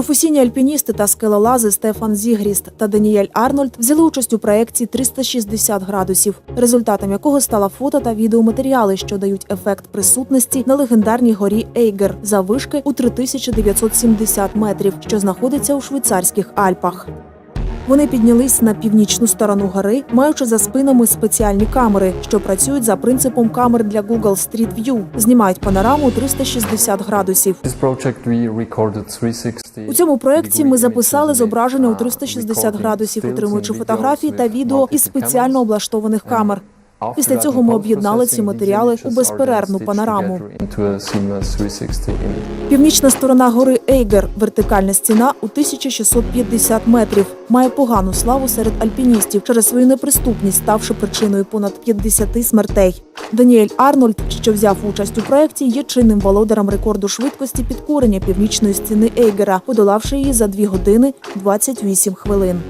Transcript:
Професійні альпіністи та скелелази Стефан Зігріст та Даніель Арнольд взяли участь у проєкті 360 градусів, результатом якого стала фото та відеоматеріали, що дають ефект присутності на легендарній горі Ейгер заввишки у 3970 метрів, що знаходиться у швейцарських Альпах. Вони піднялись на північну сторону гори, маючи за спинами спеціальні камери, що працюють за принципом камер для Google Street View. Знімають панораму 360 градусів. This project we recorded 360 У цьому проєкті ми записали зображення у with, uh, 360 градусів, отримуючи фотографії та відео із спеціально облаштованих камер. Після цього ми об'єднали ці матеріали у безперервну панораму. together into a seamless 360 image. Північна сторона гори Ейгер, вертикальна стіна у 1650 метрів, має погану славу серед альпіністів через свою неприступність, ставши причиною понад 50 смертей. Даніель Арнольд, що взяв участь у проєкті, є чинним володарем рекорду швидкості підкорення північної стіни Ейгера, подолавши її за 2 години 28 хвилин.